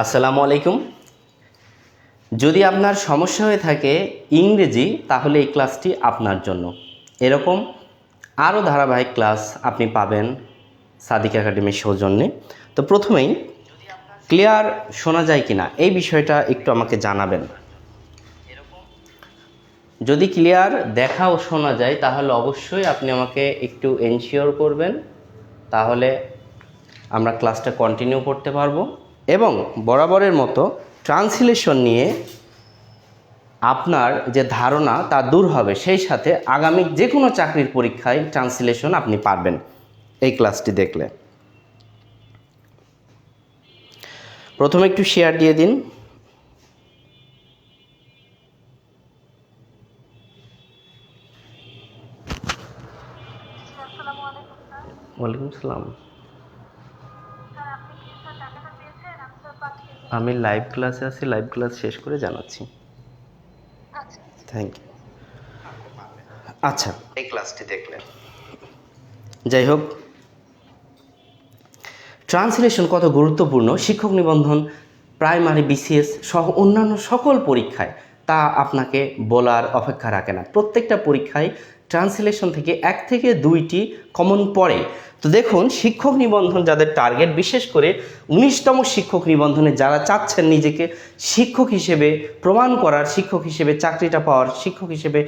আসসালামু আলাইকুম। যদি আপনার সমস্যা হয়ে থাকে ইংরেজি, তাহলে এই ক্লাসটি আপনার জন্য। এরকম আরও ধারাবাহিক ক্লাস আপনি পাবেন সাদিক একাডেমির সৌজন্যে। তো প্রথমেই ক্লিয়ার শোনা যায় কি না এই বিষয়টা একটু আমাকে জানাবেন। যদি ক্লিয়ার দেখা ও শোনা যায়, তাহলে অবশ্যই আপনি আমাকে একটু এনশিওর করবেন, তাহলে আমরা ক্লাসটা কন্টিনিউ করতে পারব। এবং বরাবরের মতো ট্রান্সলেশন নিয়ে আপনার যে ধারণা তা দূর হবে সেই সাথে আগামী যে কোনো চাকরির পরীক্ষায় ট্রান্সলেশন আপনি পারবেন এই ক্লাসটি দেখলে। প্রথমে একটু শেয়ার দিয়ে দিন। আসসালামু ওয়ালাইকুম সালাম। আমি লাইভ ক্লাসে আছি লাইভ ক্লাস শেষ করে জানাচ্ছি। আচ্ছা। থ্যাংক ইউ আচ্ছা। এই ক্লাসটি দেখলেন। যাই হোক ট্রান্সলেশন কত গুরুত্বপূর্ণ শিক্ষক নিবন্ধন প্রাইমারি বিসিএস সহ অন্যান্য সকল পরীক্ষায় তা আপনাকে বলার অপেক্ষা রাখে না। প্রত্যেকটা পরীক্ষায় ট্রান্সলেশন থেকে এক থেকে দুইটি কমন পড়ে। তো দেখুন, শিক্ষক নিবন্ধন যাদের টার্গেট, বিশেষ করে উনিশতম শিক্ষক নিবন্ধনে যারা চাচ্ছেন নিজেকে শিক্ষক হিসেবে প্রমাণ করার, শিক্ষক হিসেবে চাকরিটা পাওয়ার, শিক্ষক হিসেবে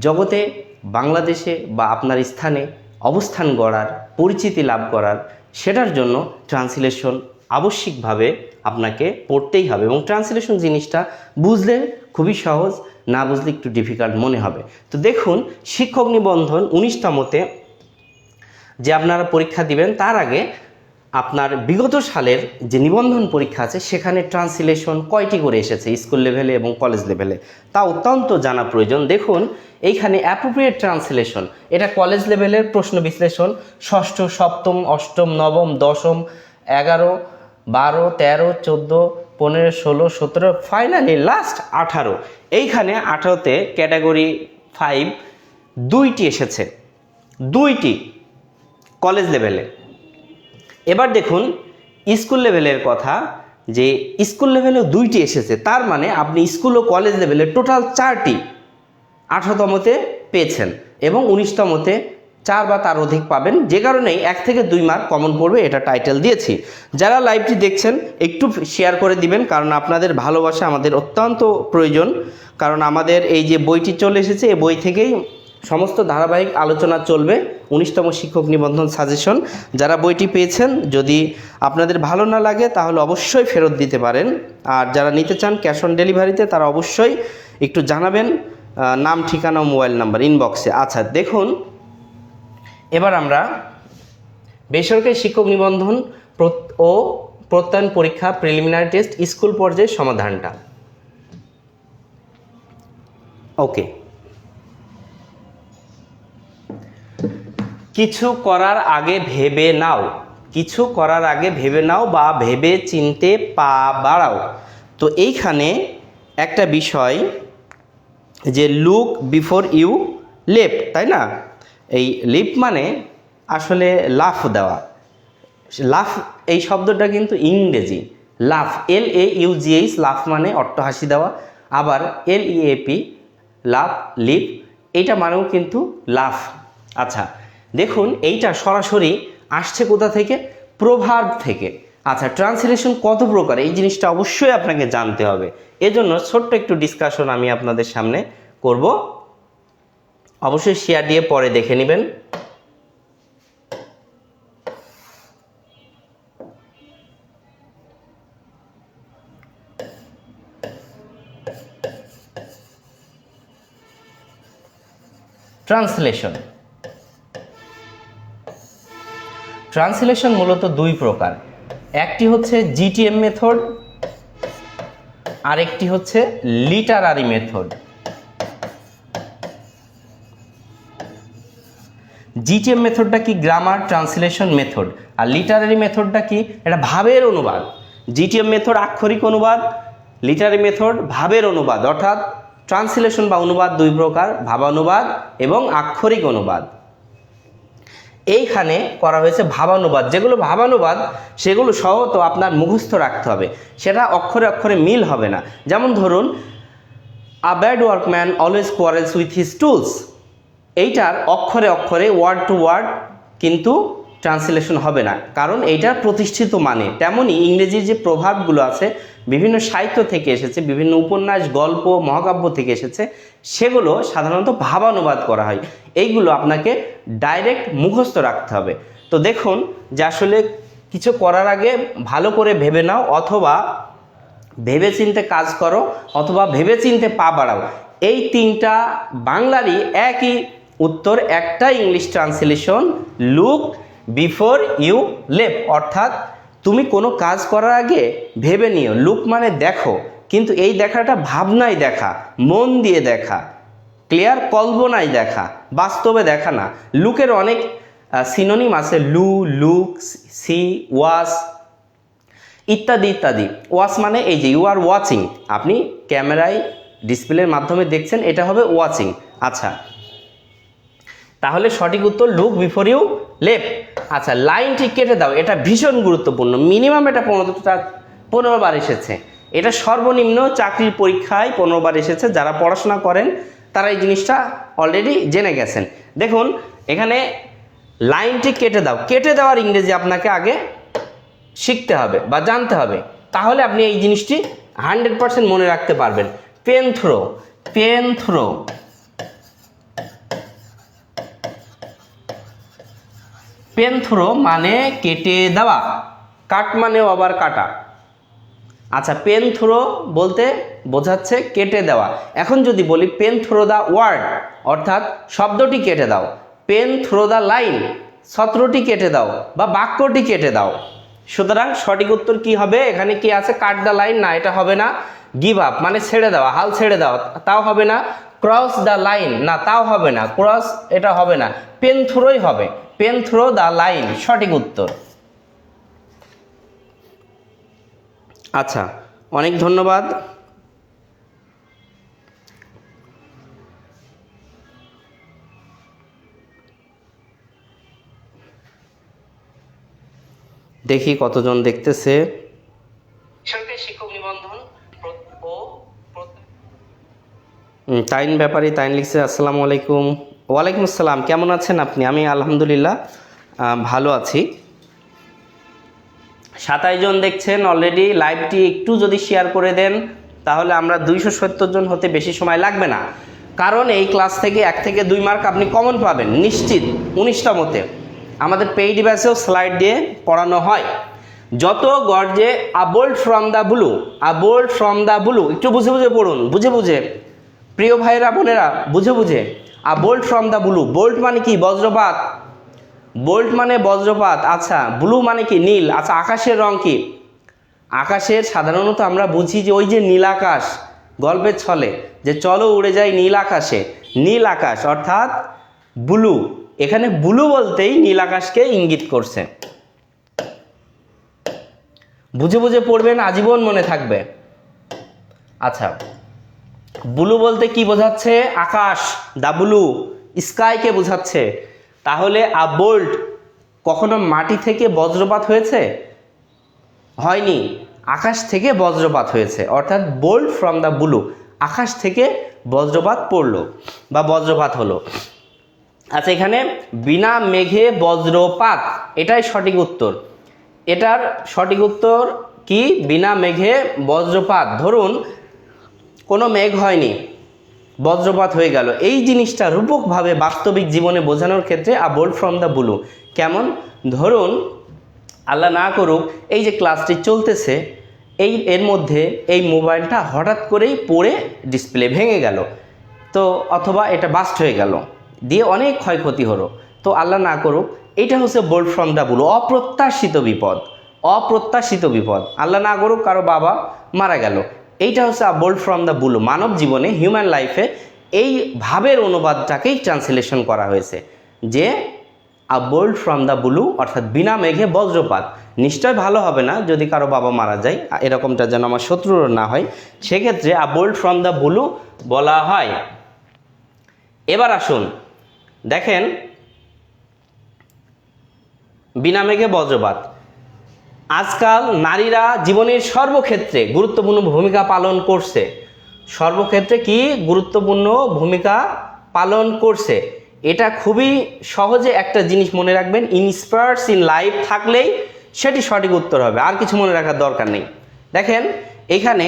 জগতে, বাংলাদেশে বা আপনার স্থানে অবস্থান গড়ার, পরিচিতি লাভ করার, সেটার জন্য ট্রান্সলেশন আবশ্যিকভাবে আপনাকে পড়তেই হবে। এবং ট্রান্সলেশন জিনিসটা বুঝলে খুবই সহজ, না বুঝলে একটু ডিফিকাল্ট মনে হবে। তো দেখুন, শিক্ষক নিবন্ধন উনিশতমতে যে আপনারা পরীক্ষা দিবেন, তার আগে আপনার বিগত সালের যে নিবন্ধন পরীক্ষা আছে, সেখানে ট্রান্সলেশন কয়টি করে এসেছে স্কুল লেভেলে এবং কলেজ লেভেলে তা অত্যন্ত জানা প্রয়োজন। দেখুন, এইখানে অ্যাপ্রোপ্রিয়েট ট্রান্সলেশন এটা কলেজ লেভেলের প্রশ্ন বিশ্লেষণ, ষষ্ঠ, সপ্তম, অষ্টম, নবম, দশম, এগারো, বারো, তেরো, চোদ্দ পনেরো, ষোলো, সতেরো ফাইনালি লাস্ট আঠারো। এইখানে আঠারোতে ক্যাটাগরি ফাইভ দুইটি এসেছে। দুইটি কলেজ লেভেলে এবার দেখুন স্কুল লেভেলের কথা, যে স্কুল লেভেলেও দুইটি এসেছে। তার মানে আপনি স্কুল ও কলেজ লেভেলে টোটাল চারটি আঠারোতমতে পেয়েছেন এবং উনিশতমতে চার বা তার অধিক পাবেন। যে কারণেই এক থেকে দুই মার্ক কমন পড়বে এটা টাইটেল দিয়েছি। যারা লাইভটি দেখছেন, একটু শেয়ার করে দিবেন, কারণ আপনাদের ভালোবাসা আমাদের অত্যন্ত প্রয়োজন। কারণ আমাদের এই যে বইটি চলে এসেছে এই বই থেকেই সমস্ত ধারাবাহিক আলোচনা চলবে। উনিশতম শিক্ষক নিবন্ধন সাজেশন যারা বইটি পেয়েছেন, যদি আপনাদের ভালো না লাগে, তাহলে অবশ্যই ফেরত দিতে পারেন। আর যারা নিতে চান ক্যাশ অন ডেলিভারিতে তারা অবশ্যই একটু জানাবেন। নাম, ঠিকানা মোবাইল নাম্বার ইনবক্সে আচ্ছা দেখুন এবার আমরা বেসরকারি শিক্ষক নিবন্ধন ও প্রত্যয়ন পরীক্ষা প্রিলিমিনারি টেস্ট স্কুল পর্যায়ে সমাধানটা। ওকে কিছু করার আগে ভেবে নাও। কিছু করার আগে ভেবে নাও বা ভেবে চিনতে পা বাড়াও। তো এইখানে একটা বিষয় যে লুক বিফোর ইউ লেপ তাই না? এই লিপ মানে আসলে লাফ দেওয়া। লাফ, এই শব্দটা কিন্তু ইংরেজি। লাফ এল এ ইউ জি এইচ লাফ মানে অট্টহাসি দেওয়া। আবার এল ই এ পি লাফ লিপ এইটা মানেও কিন্তু লাফ। আচ্ছা দেখুন, এইটা সরাসরি আসছে কোথা থেকে? প্রভাব থেকে। আচ্ছা ট্রান্সলেশন কত প্রকার? এই জিনিসটা অবশ্যই আপনাকে জানতে হবে। এজন্য ছোট্ট একটু ডিসকাশন আমি আপনাদের সামনে করব। অবশ্যই শেয়ার দিয়ে পরে দেখে নেবেন। ট্রান্সলেশন। ট্রান্সলেশন মূলত দুই প্রকার। একটি হচ্ছে জিটিএম মেথড আরেকটি হচ্ছে লিটারারি মেথড জিটিএম মেথডটা কি গ্রামার ট্রান্সলেশন মেথড আর লিটারারি মেথডটা কি? এটা ভাবের অনুবাদ। জিটিএম মেথড আক্ষরিক অনুবাদ লিটারারি মেথড ভাবের অনুবাদ, অর্থাৎ ট্রান্সলেশন বা অনুবাদ দুই প্রকার, ভাবানুবাদ এবং আক্ষরিক অনুবাদ। এইখানে করা হয়েছে ভাবানুবাদ। যেগুলো ভাবানুবাদ, সেগুলো সহত আপনার মুখস্থ রাখতে হবে। সেটা অক্ষরে অক্ষরে মিল হবে না। যেমন ধরুন a bad workman always quarrels with his tools এইটার অক্ষরে অক্ষরে ওয়ার্ড টু ওয়ার্ড কিন্তু ট্রান্সলেশন হবে না। কারণ এইটার প্রতিষ্ঠিত মানে। তেমনই ইংরেজির যে প্রভাবগুলো আছে, বিভিন্ন সাহিত্য থেকে এসেছে, বিভিন্ন উপন্যাস, গল্প, মহাকাব্য থেকে এসেছে, সেগুলো সাধারণত ভাবানুবাদ করা হয়। এইগুলো আপনাকে ডাইরেক্ট মুখস্থ রাখতে হবে। তো দেখুন, যে আসলে কিছু করার আগে ভালো করে ভেবে নাও, অথবা ভেবে চিনতে কাজ করো, অথবা ভেবে চিনতে পা বাড়াও। এই তিনটা বাংলারই একই উত্তর একটা English translation look before you leap অর্থাৎ তুমি কোনো কাজ করার আগে ভেবে নিও লুক মানে দেখো, কিন্তু এই দেখাটা ভাবনায় দেখা, মন দিয়ে দেখা ক্লিয়ার কল্পনায় দেখা, বাস্তবে দেখা না। লুকের অনেক সিনোনিম আছে, লু লুক সি, ওয়াস, ইত্যাদি ইত্যাদি। ওয়াচ মানে এই যে ইউ আর ওয়াচিং আপনি ক্যামেরায় ডিসপ্লের মাধ্যমে দেখছেন, এটা হবে ওয়াচিং আচ্ছা তাহলে সঠিক উত্তর লুক বিফোর ইউ লেপ আচ্ছা লাইনটি কেটে দাও, এটা ভীষণ গুরুত্বপূর্ণ। মিনিমাম এটা পনেরোটা পনেরো বার এসেছে। এটা সর্বনিম্ন চাকরির পরীক্ষায় পনেরো বার এসেছে। যারা পড়াশোনা করেন, তারা এই জিনিসটা অলরেডি জেনে গেছেন। দেখুন, এখানে লাইনটি কেটে দাও। কেটে দেওয়ার ইংরেজি আপনাকে আগে শিখতে হবে বা জানতে হবে। তাহলে আপনি এই জিনিসটি হান্ড্রেড পারসেন্ট মনে রাখতে পারবেন। Pen through pen through pen through মানে কেটে দেওয়া, কাট মানেও আবার কাটা। আচ্ছা পেন থ্রো বলতে বোঝাচ্ছে কেটে দেওয়া। এখন যদি বলি পেন থ্রো দ্য ওয়ার্ড, অর্থাৎ শব্দটি কেটে দাও। পেন থ্রো দ্য লাইন, সত্রটি কেটে দাও বা বাক্যটি কেটে দাও। সুতরাং সঠিক উত্তর কি হবে? এখানে কি আছে? কাট দ্য লাইন, না, এটা হবে না। গিভ আপ মানে ছেড়ে দেওয়া, হাল ছেড়ে দেওয়া, তাও হবে না। ক্রস দ্য লাইন, না, তাও হবে না। ক্রস, এটা হবে না। পেন থ্রোই হবে। পেন থ্রো দ্য লাইন সঠিক উত্তর। আচ্ছা অনেক ধন্যবাদ। দেখি কতজন দেখতেছে। সরকারি শিক্ষক নিবন্ধন তাইন ব্যাপারী তাইন লিখছে আসসালামু আলাইকুম। ওয়ালাইকুম আসসালাম, কেমন আছেন আপনি? আমি আলহামদুলিল্লাহ ভালো আছি। সাতাশ জন দেখছেন অলরেডি লাইভটি একটু যদি শেয়ার করে দেন, তাহলে আমরা দুইশো সত্তর জন হতে বেশি সময় লাগবে না। কারণ এই ক্লাস থেকে এক থেকে দুই মার্ক আপনি কমন পাবেন, নিশ্চিত, উনিশটা মতে। আমাদের পেইড ব্যাচেও স্লাইড দিয়ে পড়ানো হয়। যত গর্জে a bolt from the blue a bolt from the blue একটু বুঝে বুঝে পড়ুন, বুঝে বুঝে। প্রিয় ভাইরা বোনেরা, বুঝে বুঝে। A bolt from the blue bolt মানে কি? বজ্রপাত। বোল্ট মানে বজ্রপাত। আচ্ছা ব্লু মানে কি? নীল। আচ্ছা আকাশের রং কি? আকাশের সাধারণত আমরা বুঝি যে ওই যে নীল আকাশ, গল্পের ছলে, যে চলো উড়ে যাই নীল আকাশে। নীল আকাশ অর্থাৎ ব্লু এখানে ব্লু বলতেই নীল আকাশকে ইঙ্গিত করছে। বুঝে বুঝে পড়বেন, আজীবন মনে থাকবে। আচ্ছা ব্লু বলতে কি বোঝাচ্ছে? আকাশ। দা ব্লু স্কাইকে বোঝাচ্ছে। তাহলে আ বোল্ট কখনো মাটি থেকে বজ্রপাত হয়েছে? হয়নি। আকাশ থেকে বজ্রপাত হয়েছে। অর্থাৎ বোল্ট ফ্রম দ্য ব্লু। আকাশ থেকে বজ্রপাত পড়ল বা বজ্রপাত হলো। আচ্ছা এখানে বিনা মেঘে বজ্রপাত। এটাই সঠিক উত্তর। এটার সঠিক উত্তর কি? বিনা মেঘে বজ্রপাত। ধরুন কোনো মেঘ হয়নি, বজ্রপাত হয়ে গেল। এই জিনিসটা রূপকভাবে বাস্তবিক জীবনে বোঝানোর ক্ষেত্রে a bolt from the blue কেমন? ধরুন, আল্লাহ না করুক, এই যে ক্লাসটি চলতেছে, এই, এর মধ্যে এই মোবাইলটা হঠাৎ করেই পড়ে ডিসপ্লে ভেঙে গেল। তো, অথবা এটা বাস্ট হয়ে গেল। দিয়ে অনেক ক্ষয়ক্ষতি হলো। তো আল্লাহ না করুক, এটা হচ্ছে বোল্ড ফ্রম দ্য ব্লু অপ্রত্যাশিত বিপদ। অপ্রত্যাশিত বিপদ। আল্লাহ না করুক, কারও বাবা মারা গেল। এইটা হচ্ছে a bolt from the blue মানব জীবনে হিউম্যান লাইফে এই ভাবের অনুবাদটাকেই ট্রান্সলেশন করা হয়েছে যে a bolt from the blue অর্থাৎ বিনা মেঘে বজ্রপাত। নিশ্চয় ভালো হবে না যদি কারও বাবা মারা যায় এরকমটা যেন আমার শত্রুর না হয়। সেক্ষেত্রে a bolt from the blue বলা হয়। এবার আসুন, দেখেন, বিনা মেঘে বজ্রপাত। আজকাল নারীরা জীবনের সর্বক্ষেত্রে গুরুত্বপূর্ণ ভূমিকা পালন করছে। সর্বক্ষেত্রে কি গুরুত্বপূর্ণ ভূমিকা পালন করছে? এটা খুবই সহজে একটা জিনিস মনে রাখবেন, ইন্সপায়ার্স ইন লাইফ থাকলেই সেটি সঠিক উত্তর হবে, আর কিছু মনে রাখার দরকার নেই। দেখেন, এখানে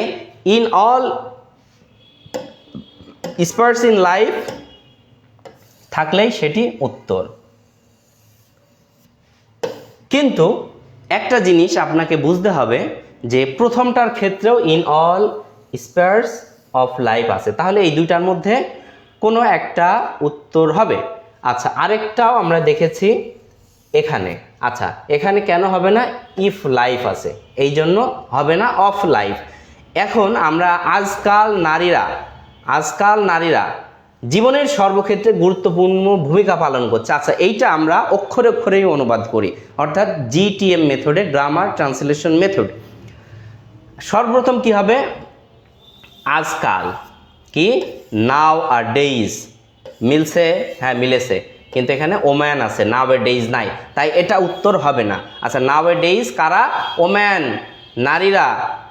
in all spheres in life থাকলেই সেটি উত্তর। কিন্তু একটা জিনিস আপনাকে বুঝতে হবে যে প্রথমটার ক্ষেত্রেও in all spheres of life আছে। তাহলে এই দুইটার মধ্যে কোনো একটা উত্তর হবে। আচ্ছা আরেকটাও আমরা দেখেছি এখানে। আচ্ছা এখানে কেন হবে না? ইফ লাইফ আছে। এই জন্য হবে না অফ লাইফ এখন আমরা আজকাল নারীরা আজকাল নারীরা জীবনের সর্বক্ষেত্রে গুরুত্বপূর্ণ ভূমিকা পালন করছে। আচ্ছা এইটা আমরা অক্ষরে অক্ষরেই অনুবাদ করি। অর্থাৎ জিটিএম মেথডে গ্রামার ট্রান্সলেশন মেথড সর্বপ্রথম কি হবে? আজকাল কি? নাও আর ডেইজ মিলছে? হ্যাঁ মিলেছে। কিন্তু এখানে ওম্যান আছে। নাও এ ডেইজ নাই। তাই এটা উত্তর হবে না। আচ্ছা নাও এ ডেইজ কারা? ওম্যান। নারীরা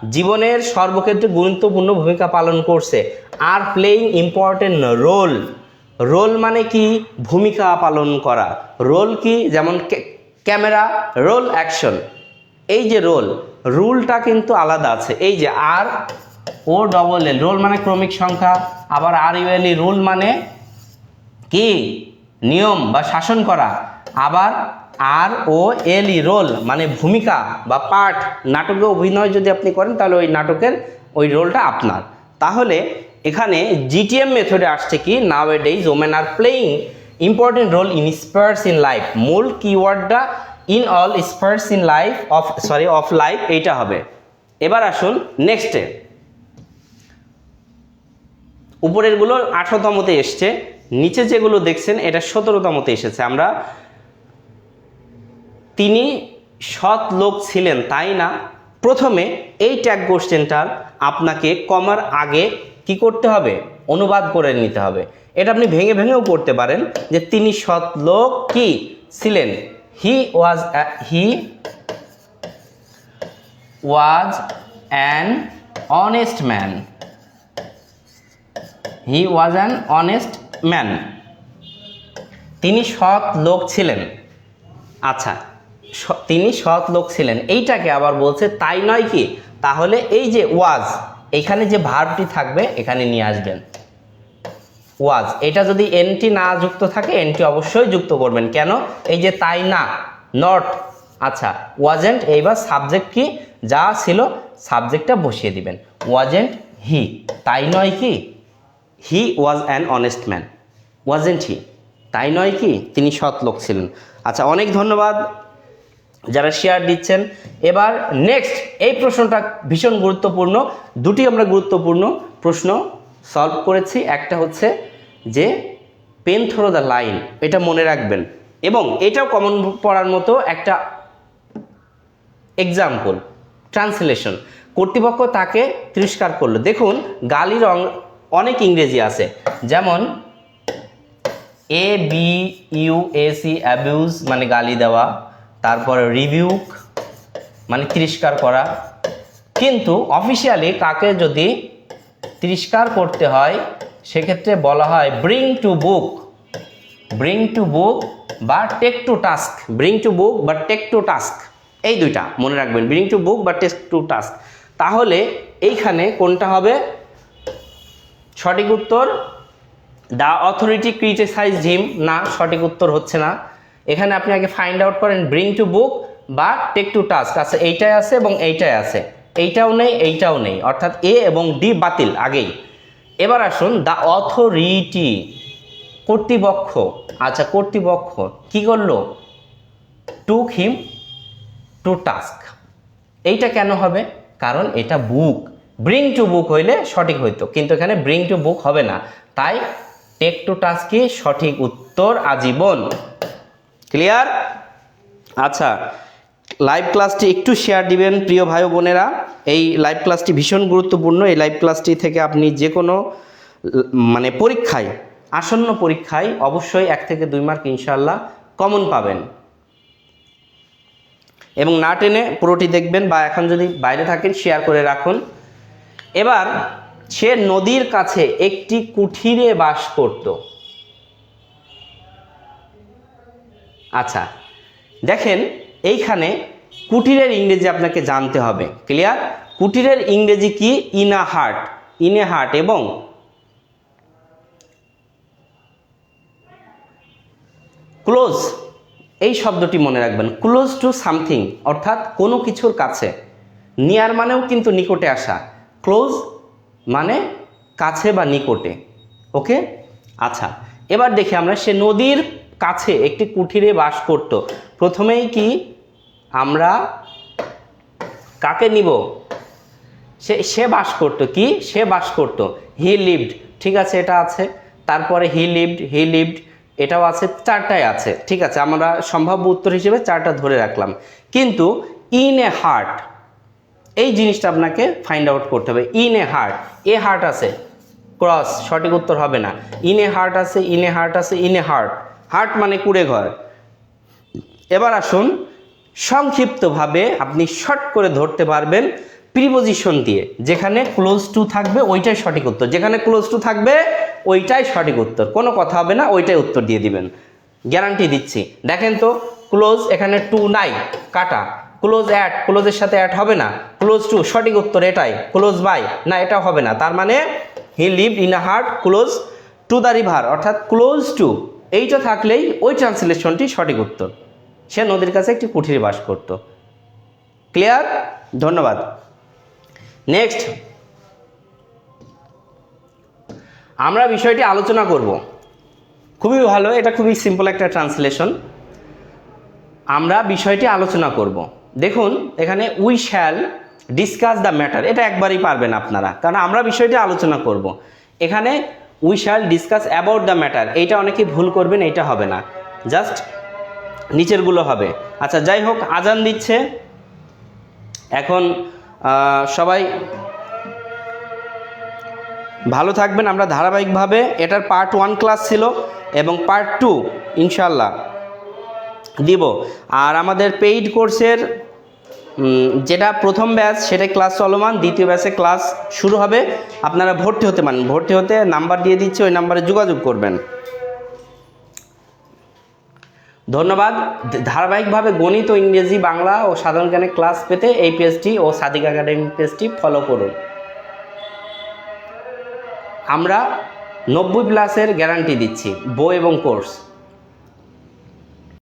জীবনের সর্বক্ষেত্রে গুরুত্বপূর্ণ ভূমিকা পালন করছে। আর প্লেইং ইম্পর্টেন্ট রোল রোল মানে কি? ভূমিকা পালন করা। রোল কি? যেমন ক্যামেরা রোল অ্যাকশন এই যে রোল রুলটা কিন্তু আলাদা আছে। এই যে আর ও ডবল এল রোল মানে ক্রমিক সংখ্যা। আবার আর ইউএলই রুল মানে কি? নিয়ম বা শাসন করা। আবার আর ও এল ই রোল মানে ভূমিকা বা পার্ট নাটকে অভিনয় যদি আপনি করেন, তাহলে ওই নাটকের ওই রোলটা আপনার। তাহলে এখানে জিটিএম মেথডে আসছে কি? Nowadays women are playing important role in spheres in life মূল কিওয়ার্ডটা in all spheres in life of sorry of life এইটা হবে। এবার আসুন নেক্সটে উপরেরগুলো আঠারোতমতে এসছে। নিচে যেগুলো দেখছেন, এটা সতেরোতমতে এসেছে। আমরা তিনি সৎ লোক ছিলেন, তাই না? প্রথমে এই ট্যাগ কোশ্চেনটার আপনাকে কমার আগে কি করতে হবে? অনুবাদ করে নিতে হবে। এটা আপনি ভেঙে ভেঙেও করতে পারেন যে তিনি সৎ লোক কি ছিলেন? He was he was an honest man he was an honest man তিনি সৎ লোক ছিলেন। আচ্ছা তিনি সৎ লোক ছিলেন। এইটাকে আবার বলছে, তাই নয় কি? তাহলে এই যে ওয়াজ এইখানে যে ভার্বটি থাকবে, এখানে নিয়ে আসবেন। ওয়াজ, এটা যদি এনটি না যুক্ত থাকে, এনটি অবশ্যই যুক্ত করবেন। কেন? এই যে তাই না, নট আচ্ছা ওয়াজেন্ট এইবার সাবজেক্ট কি? যা ছিল, সাবজেক্টটা বসিয়ে দিবেন। ওয়াজেন্ট হি, তাই নয় কি? He was an honest man. Wasn't he, তাই নয় কি? তিনি সৎ লোক ছিলেন। আচ্ছা অনেক ধন্যবাদ। যারা শেয়ার দিচ্ছেন। এবার নেক্সট এই প্রশ্নটা ভীষণ গুরুত্বপূর্ণ। দুটি আমরা গুরুত্বপূর্ণ প্রশ্ন সলভ করেছি। একটা হচ্ছে যে পেন থ্রো দ্য লাইন এটা মনে রাখবেন। এবং এটাও কমন পড়ার মতো একটা এক্সাম্পল ট্রান্সলেশন কর্তৃপক্ষ তাকে তিরস্কার করল। দেখুন গালির অনেক ইংরেজি আছে। যেমন A B U A C abuse মানে গালি দেওয়া। তারপরে রিভিউ মানে তিরস্কার করা। কিন্তু অফিসিয়ালি কাকে যদি তিরস্কার করতে হয়, সেক্ষেত্রে বলা হয় bring to book bring to book বা take to task bring to book বা টেক টু টাস্ক এই দুইটা মনে রাখবেন ব্রিং টু বুক বা টেক টু টাস্ক তাহলে এইখানে কোনটা হবে? সঠিক উত্তর দ্য অথরিটি ক্রিটিসাইজ হিম না, সঠিক উত্তর হচ্ছে না। এখানে আপনি আগে ফাইন্ড আউট করেন ব্রিং টু বুক বা টেক টু টাস্ক আচ্ছা এইটাই আছে এবং এইটাই আছে। এইটাও নেই এইটাও নেই, অর্থাৎ এ এবং ডি বাতিল, আগেই। এবার আসুন দ্য অথরিটি কর্তৃপক্ষ আচ্ছা কর্তৃপক্ষ কি করল? টুক হিম টু টাস্ক এইটা কেন হবে? কারণ এটা বুক ব্রিং টু বুক হইলে সঠিক হইতো, কিন্তু এখানে ব্রিং টু বুক হবে না। তাই টেক টু টাস্কই সঠিক উত্তর আজীবন। ক্লিয়ার আচ্ছা লাইভ ক্লাসটি একটু শেয়ার দিবেন, প্রিয় ভাই বোনেরা। এই লাইভ ক্লাসটি ভীষণ গুরুত্বপূর্ণ। এই লাইভ ক্লাসটি থেকে আপনি যে কোনো মানে পরীক্ষায়, আসন্ন পরীক্ষায় অবশ্যই এক থেকে দুই মার্ক ইনশাল্লাহ কমন পাবেন। এবং না টেনে পুরোটি দেখবেন বা এখন যদি বাইরে থাকেন শেয়ার করে রাখুন। এবার, সে নদীর কাছে একটি কুঠিরে বাস করত। আচ্ছা দেখেন এইখানে কুটিরের ইংরেজি আপনাকে জানতে হবে ক্লিয়ার কুটিরের ইংরেজি কি? In a hut in a hut এবং ক্লোজ এই শব্দটি মনে রাখবেন ক্লোজ টু সামথিং অর্থাৎ কোনো কিছুর কাছে নিয়ার মানেও কিন্তু নিকটে আসা ক্লোজ মানে কাছে বা নিকটে ওকে আচ্ছা এবার দেখি আমরা সে নদীর কাছে একটি কুঠিরে বাস করত। প্রথমেই কি আমরা কাকে নিব? সে সে বাস করতো। কি? সে বাস করতো। হি লিভড, ঠিক আছে, এটা আছে। তারপরে হি লিভড হি লিভড, এটাও আছে, চারটায় আছে, ঠিক আছে। আমরা সম্ভাব্য উত্তর হিসেবে চারটা ধরে রাখলাম। কিন্তু ইন এ হার্ট এই জিনিসটা আপনাকে ফাইন্ড আউট করতে হবে। In a hut a hut আছে। ক্রস সঠিক উত্তর হবে না। ইন এ হার্ট আছে ইন এ হার্ট আছে ইন এ হার্ট হার্ট মানে কুড়ে ঘর। এবার আসুন, সংক্ষিপ্তভাবে আপনি শর্ট করে ধরতে পারবেন প্রিপোজিশন দিয়ে, যেখানে ক্লোজ টু থাকবে ওইটাই সঠিক উত্তর। যেখানে ক্লোজ টু থাকবে ওইটাই সঠিক উত্তর। কোনো কথা হবে না, ওইটাই উত্তর দিয়ে দিবেন। গ্যারান্টি দিচ্ছি। দেখেন তো ক্লোজ এখানে টু নাই, কাটা। ক্লোজ অ্যাট ক্লোজের সাথে অ্যাড হবে না। ক্লোজ টু সঠিক উত্তর এটাই। ক্লোজ বাই না, এটা হবে না। তার মানে he live in a hut close to the river অর্থাৎ ক্লোজ টু এইটা থাকলেই ওই ট্রান্সলেশনটি সঠিক উত্তর। সে নদীর কাছে একটি কুঠিরে বাস করত। ক্লিয়ার? ধন্যবাদ। নেক্সট। আমরা বিষয়টি আলোচনা করব। খুবই ভালো, এটা খুবই সিম্পল একটা ট্রান্সলেশন আমরা বিষয়টি আলোচনা করব। দেখুন, এখানে we shall discuss the matter এটা একবারই পারবেন আপনারা, কারণ আমরা বিষয়টি আলোচনা করব। এখানে we shall discuss about the matter এইটা অনেকেই ভুল করবেন, এইটা হবে না। জাস্ট নিচেরগুলো হবে। আচ্ছা যাই হোক, আজান দিচ্ছে। এখন সবাই ভালো থাকবেন আমরা ধারাবাহিকভাবে। এটার পার্ট ওয়ান ক্লাস ছিল এবং পার্ট টু ইনশাল্লাহ দিব। আর আমাদের পেইড কোর্সের যেটা প্রথম ব্যাচ সেটা ক্লাস চলমান, দ্বিতীয় ব্যাচে ক্লাস শুরু হবে। আপনারা ভর্তি হতে পারেন। ভর্তি হতে নাম্বার দিয়ে দিচ্ছি, ওই নাম্বারে যোগাযোগ করবেন। ধন্যবাদ। ধারাবাহিকভাবে গণিত ও ইংরেজি, বাংলা ও সাধারণ জ্ঞানের ক্লাস পেতে এই পেজটি ও সাদিক একাডেমি পেজটি ফলো করুন। আমরা নব্বই প্লাসের গ্যারান্টি দিচ্ছি, বই এবং কোর্স